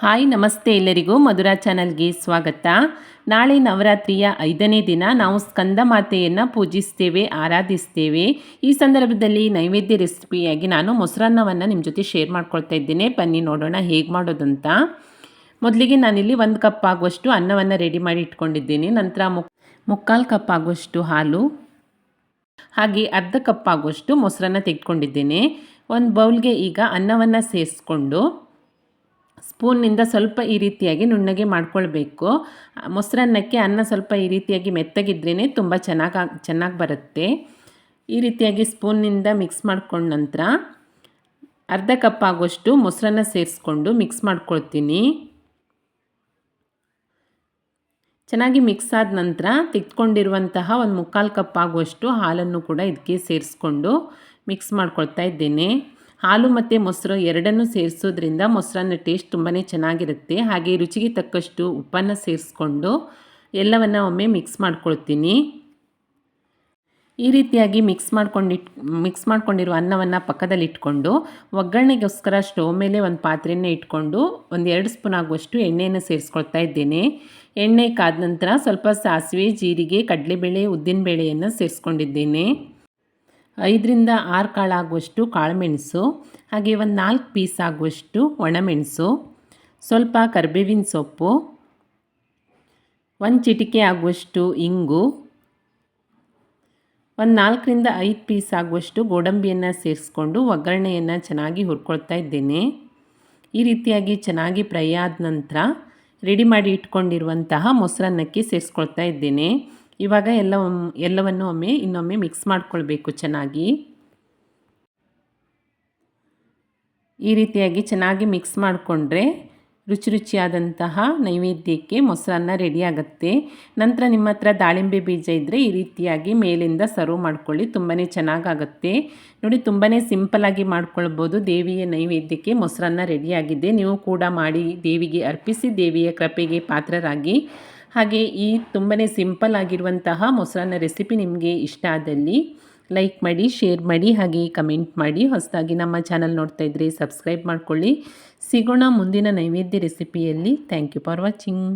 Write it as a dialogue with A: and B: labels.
A: Hi, ನಮಸ್ತೆ ಎಲ್ಲರಿಗೂ. ಮಧುರಾ ಚಾನಲ್ಗೆ ಸ್ವಾಗತ. ನಾಳೆ ನವರಾತ್ರಿಯ ಐದನೇ ದಿನ ನಾವು ಸ್ಕಂದ ಮಾತೆಯನ್ನು ಪೂಜಿಸ್ತೇವೆ, ಆರಾಧಿಸ್ತೇವೆ. ಈ ಸಂದರ್ಭದಲ್ಲಿ ನೈವೇದ್ಯ ರೆಸಿಪಿಯಾಗಿ ನಾನು ಮೊಸರನ್ನವನ್ನು ನಿಮ್ಮ ಜೊತೆ ಶೇರ್ ಮಾಡ್ಕೊಳ್ತಾ ಇದ್ದೇನೆ. ಬನ್ನಿ, ನೋಡೋಣ ಹೇಗೆ ಮಾಡೋದಂತ. ಮೊದಲಿಗೆ ನಾನಿಲ್ಲಿ ಒಂದು ಕಪ್ ಆಗುವಷ್ಟು ಅನ್ನವನ್ನು ರೆಡಿ ಮಾಡಿ ಇಟ್ಕೊಂಡಿದ್ದೀನಿ. ನಂತರ ಮುಕ್ ಮುಕ್ಕಾಲು ಕಪ್ ಆಗುವಷ್ಟು ಹಾಲು, ಹಾಗೆ ಅರ್ಧ ಕಪ್ ಆಗುವಷ್ಟು ಮೊಸರನ್ನ ತೆಗೆದುಕೊಂಡಿದ್ದೇನೆ. ಒಂದು ಬೌಲ್ಗೆ ಈಗ ಅನ್ನವನ್ನು ಸೇರಿಸ್ಕೊಂಡು ಸ್ಪೂನ್ನಿಂದ ಸ್ವಲ್ಪ ಈ ರೀತಿಯಾಗಿ ನುಣ್ಣಗೆ ಮಾಡ್ಕೊಳ್ಬೇಕು. ಮೊಸರನ್ನಕ್ಕೆ ಅನ್ನ ಸ್ವಲ್ಪ ಈ ರೀತಿಯಾಗಿ ಮೆತ್ತಗಿದ್ರೇ ತುಂಬ ಚೆನ್ನಾಗಿ ಚೆನ್ನಾಗಿ ಬರುತ್ತೆ. ಈ ರೀತಿಯಾಗಿ ಸ್ಪೂನ್ನಿಂದ ಮಿಕ್ಸ್ ಮಾಡ್ಕೊಂಡ ನಂತರ ಅರ್ಧ ಕಪ್ ಆಗೋಷ್ಟು ಮೊಸರನ್ನ ಸೇರಿಸ್ಕೊಂಡು ಮಿಕ್ಸ್ ಮಾಡ್ಕೊಳ್ತೀನಿ. ಚೆನ್ನಾಗಿ ಮಿಕ್ಸ್ ಆದ ನಂತರ ತೆಗೆದುಕೊಂಡಿರುವಂತಹ ಒಂದು ಮುಕ್ಕಾಲು ಕಪ್ ಆಗುವಷ್ಟು ಹಾಲನ್ನು ಕೂಡ ಇದಕ್ಕೆ ಸೇರಿಸ್ಕೊಂಡು ಮಿಕ್ಸ್ ಮಾಡ್ಕೊಳ್ತಾ ಇದ್ದೇನೆ. ಹಾಲು ಮತ್ತು ಮೊಸರು ಎರಡನ್ನೂ ಸೇರಿಸೋದ್ರಿಂದ ಮೊಸರನ್ನ ಟೇಸ್ಟ್ ತುಂಬಾ ಚೆನ್ನಾಗಿರುತ್ತೆ. ಹಾಗೆ ರುಚಿಗೆ ತಕ್ಕಷ್ಟು ಉಪ್ಪನ್ನು ಸೇರಿಸ್ಕೊಂಡು ಎಲ್ಲವನ್ನು ಒಮ್ಮೆ ಮಿಕ್ಸ್ ಮಾಡ್ಕೊಳ್ತೀನಿ. ಈ ರೀತಿಯಾಗಿ ಮಿಕ್ಸ್ ಮಾಡ್ಕೊಂಡಿಟ್ ಮಿಕ್ಸ್ ಮಾಡ್ಕೊಂಡಿರುವ ಅನ್ನವನ್ನು ಪಕ್ಕದಲ್ಲಿ ಇಟ್ಕೊಂಡು ಒಗ್ಗರಣೆಗೋಸ್ಕರ ಸ್ಟವ್ ಮೇಲೆ ಒಂದು ಪಾತ್ರೆಯನ್ನು ಇಟ್ಕೊಂಡು ಒಂದು ಎರಡು ಸ್ಪೂನ್ ಆಗುವಷ್ಟು ಎಣ್ಣೆಯನ್ನು ಸೇರಿಸ್ಕೊಳ್ತಾ ಇದ್ದೇನೆ. ಎಣ್ಣೆ ಕಾದ ನಂತರ ಸ್ವಲ್ಪ ಸಾಸಿವೆ, ಜೀರಿಗೆ, ಕಡಲೆಬೇಳೆ, ಉದ್ದಿನಬೇಳೆಯನ್ನು ಸೇರಿಸ್ಕೊಂಡಿದ್ದೇನೆ. ಐದರಿಂದ ಆರು ಕಾಳಾಗುವಷ್ಟು ಕಾಳುಮೆಣಸು, ಹಾಗೆ ಒಂದು ನಾಲ್ಕು ಪೀಸ್ ಆಗುವಷ್ಟು ಒಣಮೆಣಸು, ಸ್ವಲ್ಪ ಕರಿಬೇವಿನ ಸೊಪ್ಪು, ಒಂದು ಚಿಟಿಕೆ ಆಗುವಷ್ಟು ಇಂಗು, ಒಂದು ನಾಲ್ಕರಿಂದ ಐದು ಪೀಸ್ ಆಗುವಷ್ಟು ಗೋಡಂಬಿಯನ್ನು ಸೇರಿಸ್ಕೊಂಡು ಒಗ್ಗರಣೆಯನ್ನು ಚೆನ್ನಾಗಿ ಹುರ್ಕೊಳ್ತಾ ಇದ್ದೇನೆ. ಈ ರೀತಿಯಾಗಿ ಚೆನ್ನಾಗಿ ಫ್ರೈ ಆದ ನಂತರ ರೆಡಿ ಮಾಡಿ ಇಟ್ಕೊಂಡಿರುವಂತಹ ಮೊಸರನ್ನಕ್ಕೆ ಸೇರಿಸ್ಕೊಳ್ತಾ ಇದ್ದೇನೆ. ಇವಾಗ ಎಲ್ಲ ಎಲ್ಲವನ್ನು ಒಮ್ಮೆ, ಇನ್ನೊಮ್ಮೆ ಮಿಕ್ಸ್ ಮಾಡ್ಕೊಳ್ಬೇಕು ಚೆನ್ನಾಗಿ. ಈ ರೀತಿಯಾಗಿ ಚೆನ್ನಾಗಿ ಮಿಕ್ಸ್ ಮಾಡಿಕೊಂಡ್ರೆ ರುಚಿ ರುಚಿಯಾದಂತಹ ನೈವೇದ್ಯಕ್ಕೆ ಮೊಸರನ್ನ ರೆಡಿ ಆಗುತ್ತೆ. ನಂತರ ನಿಮ್ಮ ಹತ್ರ ದಾಳಿಂಬೆ ಬೀಜ ಇದ್ದರೆ ಈ ರೀತಿಯಾಗಿ ಮೇಲಿಂದ ಸರ್ವ್ ಮಾಡ್ಕೊಳ್ಳಿ ತುಂಬಾ ಚೆನ್ನಾಗಾಗುತ್ತೆ. ನೋಡಿ ತುಂಬಾ ಸಿಂಪಲಾಗಿ ಮಾಡ್ಕೊಳ್ಬೋದು. ದೇವಿಯ ನೈವೇದ್ಯಕ್ಕೆ ಮೊಸರನ್ನ ರೆಡಿಯಾಗಿದೆ ನೀವು ಕೂಡ ಮಾಡಿ ದೇವಿಗೆ ಅರ್ಪಿಸಿ, ದೇವಿಯ ಕೃಪೆಗೆ ಪಾತ್ರರಾಗಿ. ಹಾಗೆ ಈ ತುಂಬನೇ ಸಿಂಪಲ್ ಆಗಿರುವಂತಹ ಮೊಸರನ್ನ ರೆಸಿಪಿ ನಿಮಗೆ ಇಷ್ಟ ಆದಲ್ಲಿ ಲೈಕ್ ಮಾಡಿ, ಶೇರ್ ಮಾಡಿ, ಹಾಗೆ ಕಮೆಂಟ್ ಮಾಡಿ. ಹೊಸದಾಗಿ ನಮ್ಮ ಚಾನಲ್ ನೋಡ್ತಾ ಇದ್ರೆ ಸಬ್ಸ್ಕ್ರೈಬ್ ಮಾಡ್ಕೊಳ್ಳಿ. ಸಿಗೋಣ ಮುಂದಿನ ನೈವೇದ್ಯ ರೆಸಿಪಿಯಲ್ಲಿ. Thank you for watching.